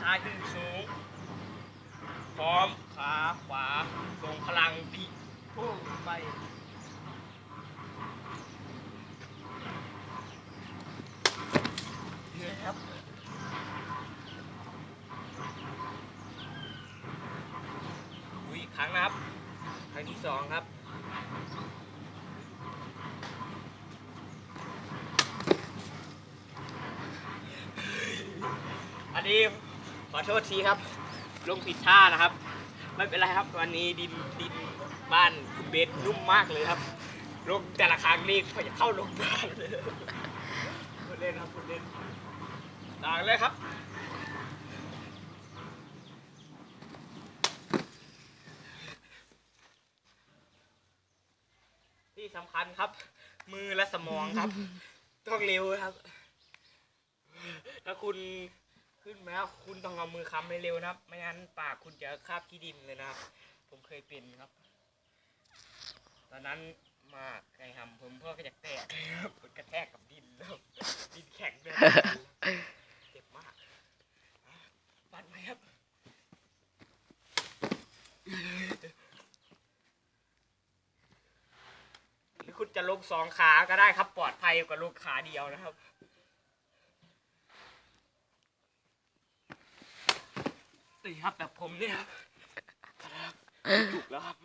ซ้ายขึ้นสูง พร้อมขาขวาทรงพลังดิพุ่งไปเดือครับอุ้ยครั้งนะครับ ครั้งที่สองครับอันนี้ ขอโทษทีครับ ลงผิดท่านะครับ ไม่เป็นไรครับ วันนี้ดินดินบ้านคุณเบสนุ่มมากเลยครับ ลงแต่ละครั้งนี่เขาจะเข้าโรงพยาบาลเลยคุณเล่นครับคุณเล่นต่างเลยครับที่สำคัญครับ มือและสมองครับ ต้องเร็วครับ ถ้าคุณ ขึ้นมาแล้วคุณต้องเอามือค้ำให้เร็วนะครับ ไม่งั้นปากคุณจะคาบขี้ดินเลยนะครับ ผมเคยเป็นครับ ตอนนั้นมาไงทำผมพ่อก็จะแตกครับกระแทกกับดินแล้วดินแข็งด้วยเจ็บมากปัดไหมครับหรือคุณจะลงสองขาก็ได้ครับปลอดภัยกว่าลงขาเดียวนะครับ นี่ครับแบบผมเนี่ยครับถูกแล้วครับ